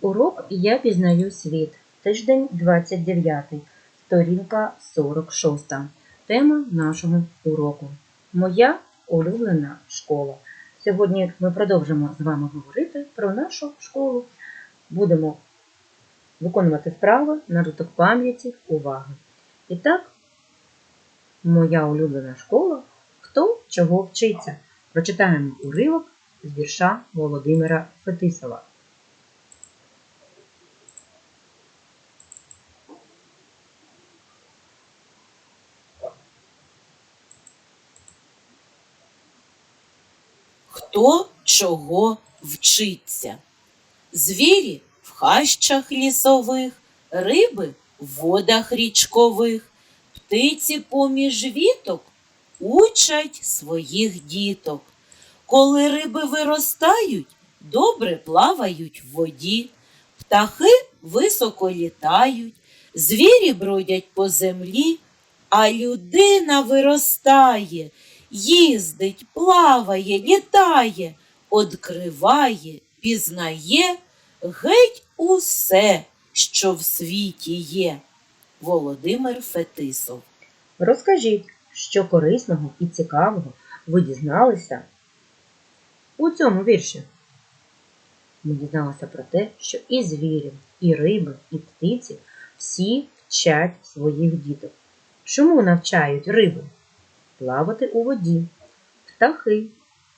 Урок Я пізнаю світ. Тиждень 29. Сторінка 46. Тема нашого уроку. Моя улюблена школа. Сьогодні ми продовжимо з вами говорити про нашу школу. Будемо виконувати вправи на руток пам'яті, уваги. І так, моя улюблена школа. Хто чого вчиться? Прочитаємо уривок з вірша Володимира Фетисова. Хто чого вчиться? Звірі в хащах лісових, риби в водах річкових, птиці поміж віток учать своїх діток. Коли риби виростають, добре плавають в воді, птахи високо літають, звірі бродять по землі, а людина виростає, їздить, плаває, літає, одкриває, пізнає геть усе, що в світі є. Володимир Фетисов Розкажіть, що корисного і цікавого ви дізналися у цьому вірші. Ми дізналися про те, що і звірі, і риби, і птиці всі вчать своїх діток. Чому навчають риби? Плавати у воді, птахи,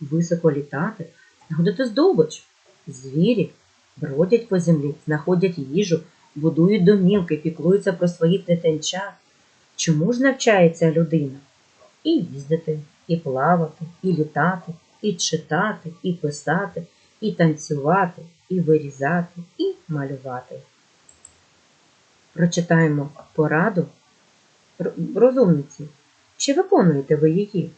високо літати, знаходити здобич, звірі бродять по землі, знаходять їжу, будують домівки, піклуються про своїх дитинчат. Чому ж навчається людина? І їздити, і плавати, і літати, і читати, і писати, і танцювати, і вирізати, і малювати. Прочитаємо пораду розумниці. Чи виконуєте ви її?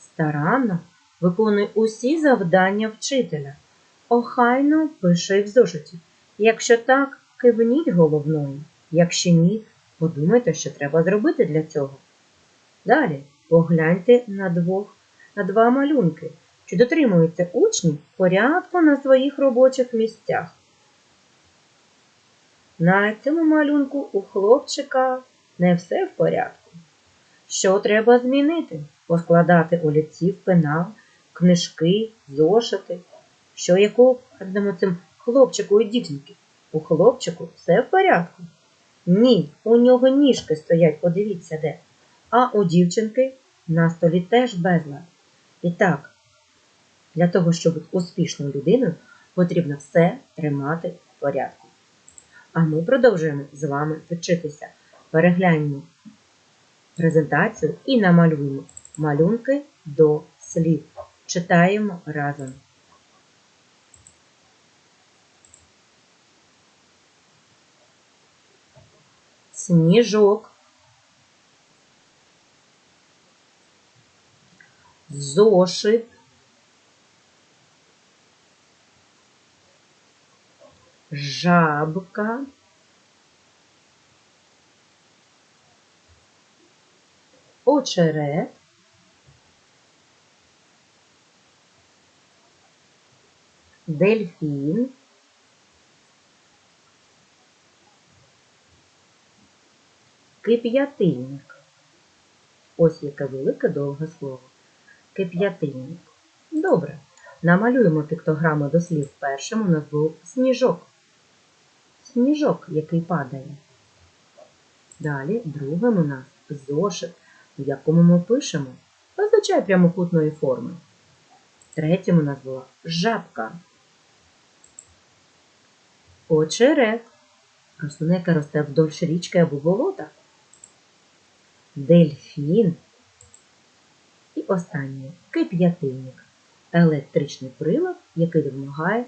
Старанно виконуй усі завдання вчителя. Охайно пиши в зошиті. Якщо так, кивніть головною. Якщо ні, подумайте, що треба зробити для цього. Далі погляньте на двох, на два малюнки, чи дотримуються учні порядку на своїх робочих місцях. На цьому малюнку у хлопчика не все в порядку. Що треба змінити? Поскладати олівці в пенал, книжки, зошити. Що яку дамо цим хлопчику і дівчинки? У хлопчику все в порядку? Ні, у нього ніжки стоять, подивіться де. А у дівчинки на столі теж безлад. І так, для того, щоб бути успішною людиною, потрібно все тримати в порядку. А ми продовжуємо з вами вчитися. Перегляньмо презентацію і намалюємо малюнки до слів. Читаємо разом. Сніжок. Зошит. Жабка. Очерет. Дельфін. Кип'ятильник. Ось яке велике довге слово. Кип'ятильник. Добре. Намалюємо піктограму до слів. Першим у нас був сніжок. Сніжок, який падає. Далі другим у нас зошит, в якому ми пишемо зазвичай прямокутної форми. Третім у нас була жабка. Очерет. Рослина, яка росте вдовж річки або болота. Дельфін. І останнє кип'ятильник. Електричний прилад, який допомагає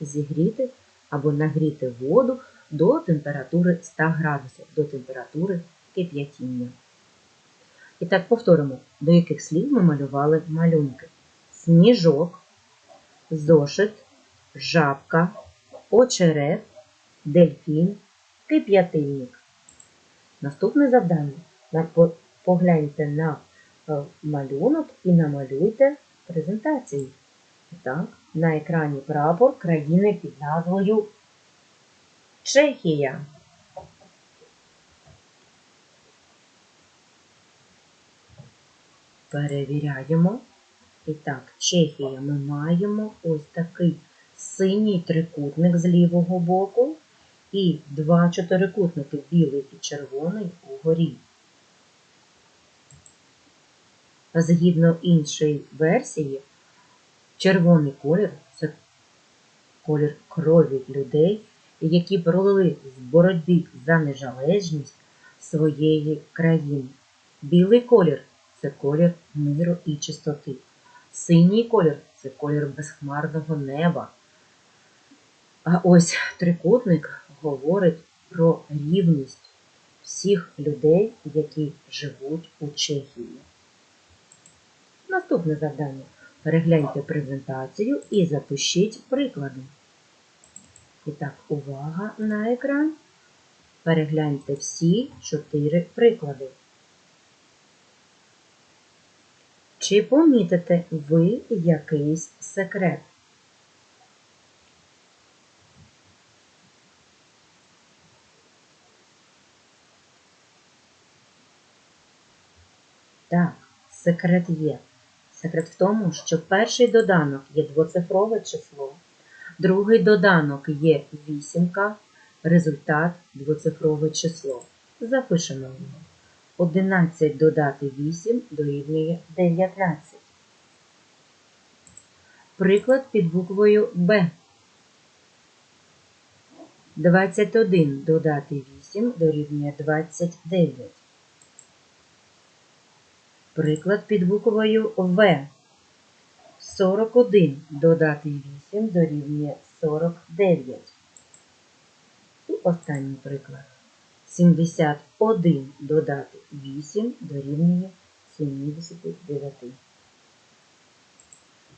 зігріти або нагріти воду до температури 100 градусів, до температури кип'ятіння. І так повторимо, до яких слів ми малювали малюнки. Сніжок, зошит, жабка, очерет, дельфін, кип'ятильник. Наступне завдання. Погляньте на е, малюнок і намалюйте презентацію. Так, на екрані прапор країни під назвою Чехія. Перевіряємо. І так, Чехія ми маємо ось такий синій трикутник з лівого боку і два чотирикутники білий і червоний угорі. Згідно іншої версії, червоний колір це колір крові людей, які пролили з боротьби за незалежність своєї країни. Білий колір це колір миру і чистоти. Синій колір це колір безхмарного неба. А ось трикутник говорить про рівність всіх людей, які живуть у Чехії. Наступне завдання. Перегляньте презентацію і запишіть приклади. І так, увага на екран. Перегляньте всі чотири приклади. Чи помітите ви якийсь секрет? Так, секрет є. Секрет в тому, що перший доданок є двоцифрове число, другий доданок є вісімка, результат двоцифрове число. Запишемо його. 11 додати 8 дорівнює 19. Приклад під буквою Б. 21 додати 8 дорівнює 29. Приклад під буквою В. 41 додати 8 дорівнює 49. І останній приклад. 71 додати 8 дорівнює 79.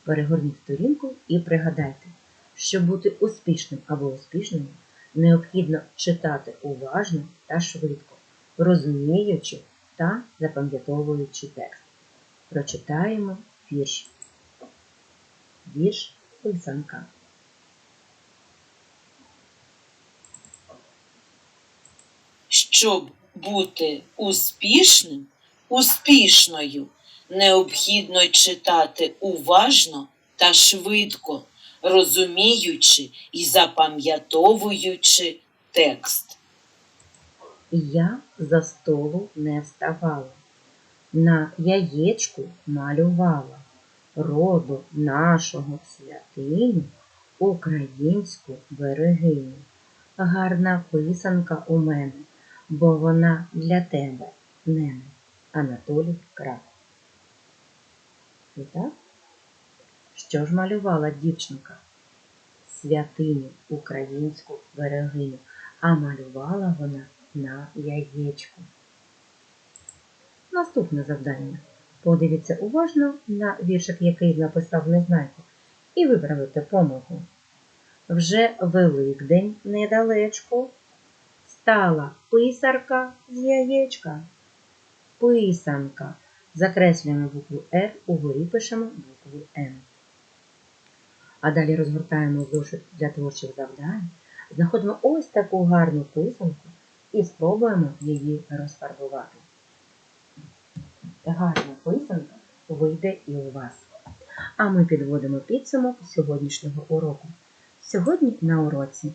Перегорніть сторінку і пригадайте, щоб бути успішним або успішною, необхідно читати уважно та швидко, розуміючи та запам'ятовуючи текст. Прочитаємо вірш. Вірш писанка. Щоб бути успішним, успішною, необхідно читати уважно та швидко, розуміючи і запам'ятовуючи текст. Я за столу не вставала, на яєчку малювала роду нашого святиню, українську берегиню. Гарна писанка у мене, бо вона для тебе, нене, Анатолій Крак. І так, що ж малювала дівчинка? Святиню українську берегиню, а малювала вона на яєчку. Наступне завдання. Подивіться уважно на віршик, який написав Незнайко, і виправите помилку. Вже Великдень недалечко стала писарка з яєчка. Писанка. Закреслюємо букву Р, угорі пишемо букву Н. А далі розгортаємо зошит для творчих завдань, знаходимо ось таку гарну писанку і спробуємо її розфарбувати. Гарна писанка вийде і у вас. А ми підводимо підсумок сьогоднішнього уроку. Сьогодні на уроці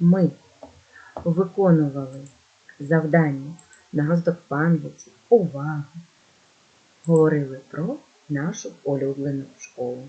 ми виконували завдання на роздок пам'яті, увагу, говорили про нашу улюблену школу.